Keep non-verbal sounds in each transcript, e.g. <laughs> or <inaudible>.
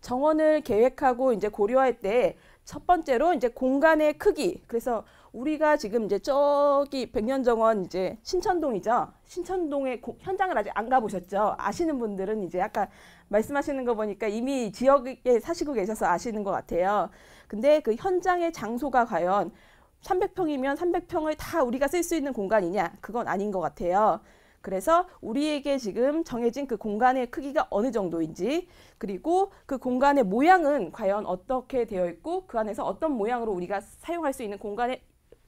정원을 계획하고 이제 고려할 때 첫 번째로 이제 공간의 크기. 그래서 우리가 지금 이제 저기 백년 정원 이제 신천동이죠. 신천동의 고- 현장을 아직 안 가보셨죠. 아시는 분들은 이제 아까 말씀하시는 거 보니까 이미 지역에 사시고 계셔서 아시는 것 같아요. 근데 그 현장의 장소가 과연 300평이면 300평을 다 우리가 쓸 수 있는 공간이냐? 그건 아닌 것 같아요. 그래서 우리에게 지금 정해진 그 공간의 크기가 어느 정도인지 그리고 그 공간의 모양은 과연 어떻게 되어 있고 그 안에서 어떤 모양으로 우리가 사용할 수 있는 공간의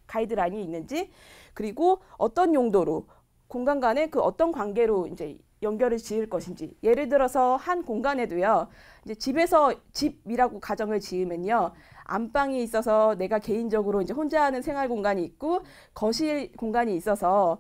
가이드라인이 있는지 그리고 어떤 용도로 공간 간에 그 어떤 관계로 이제 연결을 지을 것인지. 예를 들어서 한 공간에도요 이제 집에서 집이라고 가정을 지으면요 안방이 있어서 내가 개인적으로 이제 혼자 하는 생활 공간이 있고 거실 공간이 있어서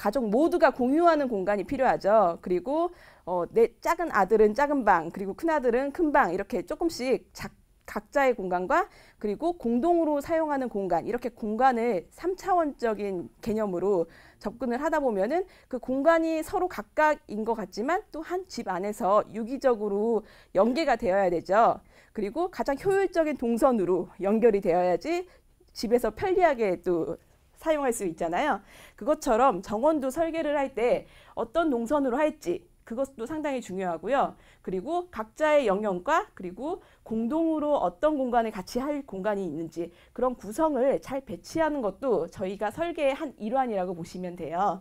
가족 모두가 공유하는 공간이 필요하죠. 그리고 어, 내 작은 아들은 작은 방, 그리고 큰 아들은 큰 방 이렇게 조금씩 작, 각자의 공간과 그리고 공동으로 사용하는 공간 이렇게 공간을 삼차원적인 개념으로 접근을 하다 보면은 그 공간이 서로 각각인 것 같지만 또 한 집 안에서 유기적으로 연계가 되어야 되죠. 그리고 가장 효율적인 동선으로 연결이 되어야지 집에서 편리하게 또 사용할 수 있잖아요. 그것처럼 정원도 설계를 할 때 어떤 동선으로 할지 그것도 상당히 중요하고요. 그리고 각자의 영역과 그리고 공동으로 어떤 공간을 같이 할 공간이 있는지 그런 구성을 잘 배치하는 것도 저희가 설계의 한 일환이라고 보시면 돼요.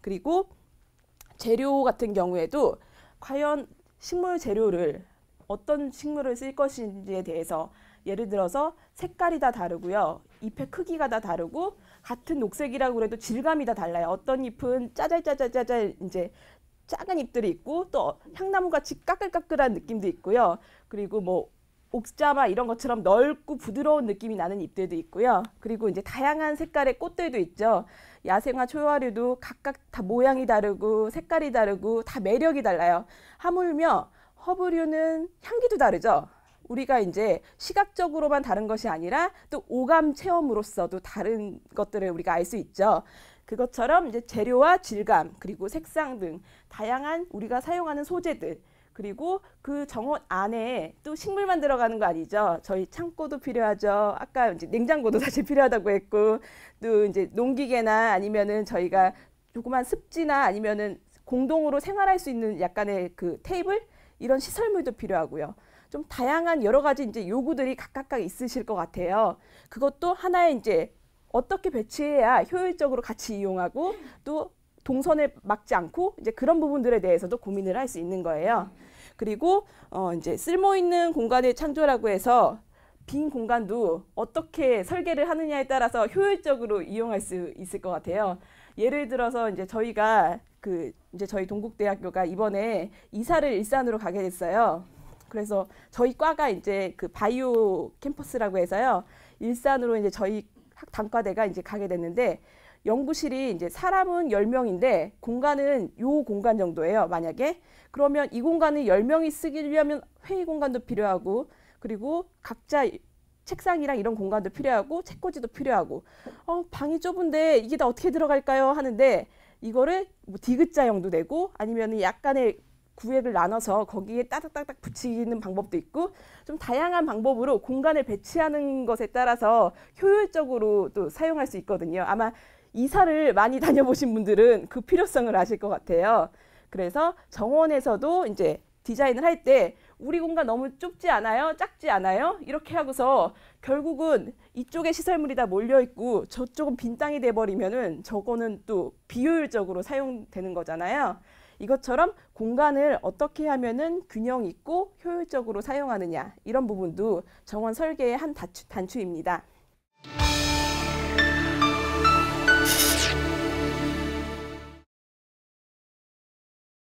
그리고 재료 같은 경우에도 과연 식물 재료를 어떤 식물을 쓸 것인지에 대해서 예를 들어서 색깔이 다 다르고요. 잎의 크기가 다 다르고 같은 녹색이라고 그래도 질감이 다 달라요. 어떤 잎은 짜잘짜잘짜잘 이제 작은 잎들이 있고 또 향나무 같이 까끌까끌한 느낌도 있고요. 그리고 뭐 옥자마 이런 것처럼 넓고 부드러운 느낌이 나는 잎들도 있고요. 그리고 이제 다양한 색깔의 꽃들도 있죠. 야생화 초화류도 각각 다 모양이 다르고 색깔이 다르고 다 매력이 달라요. 하물며 허브류는 향기도 다르죠. 우리가 이제 시각적으로만 다른 것이 아니라 또 오감 체험으로서도 다른 것들을 우리가 알 수 있죠. 그것처럼 이제 재료와 질감 그리고 색상 등 다양한 우리가 사용하는 소재들 그리고 그 정원 안에 또 식물만 들어가는 거 아니죠. 저희 창고도 필요하죠. 아까 이제 냉장고도 <laughs> 사실 필요하다고 했고 또 이제 농기계나 아니면은 저희가 조그만 습지나 아니면은 공동으로 생활할 수 있는 약간의 그 테이블 이런 시설물도 필요하고요. 좀 다양한 여러 가지 이제 요구들이 각각 있으실 것 같아요. 그것도 하나의 이제 어떻게 배치해야 효율적으로 같이 이용하고 또 동선에 막지 않고 이제 그런 부분들에 대해서도 고민을 할 수 있는 거예요. 그리고 어 이제 쓸모 있는 공간의 창조라고 해서 빈 공간도 어떻게 설계를 하느냐에 따라서 효율적으로 이용할 수 있을 것 같아요. 예를 들어서 이제 저희가 그 이제 저희 동국대학교가 이번에 이사를 일산으로 가게 됐어요. 그래서 저희 과가 이제 그 바이오 캠퍼스라고 해서요. 일산으로 이제 저희 학 단과대가 이제 가게 됐는데 연구실이 이제 사람은 10명인데 공간은 요 공간 정도예요. 만약에 그러면 이 공간을 10명이 쓰려면 회의 공간도 필요하고 그리고 각자 책상이랑 이런 공간도 필요하고 책꽂이도 필요하고 어 방이 좁은데 이게 다 어떻게 들어갈까요 하는데 이거를 뭐 디귿자형도 되고 아니면 약간의 구획을 나눠서 거기에 따닥따닥 붙이는 방법도 있고 좀 다양한 방법으로 공간을 배치하는 것에 따라서 효율적으로 또 사용할 수 있거든요. 아마 이사를 많이 <laughs> 다녀보신 분들은 그 필요성을 아실 것 같아요. 그래서 정원에서도 이제 디자인을 할 때 우리 공간 너무 좁지 않아요? 작지 않아요? 이렇게 하고서 결국은 이쪽에 시설물이 다 몰려 있고 저쪽은 빈 땅이 돼 버리면은 저거는 또 비효율적으로 사용되는 거잖아요. 이것처럼 공간을 어떻게 하면은 균형 있고 효율적으로 사용하느냐 이런 부분도 정원 설계의 한 단추, 단추입니다.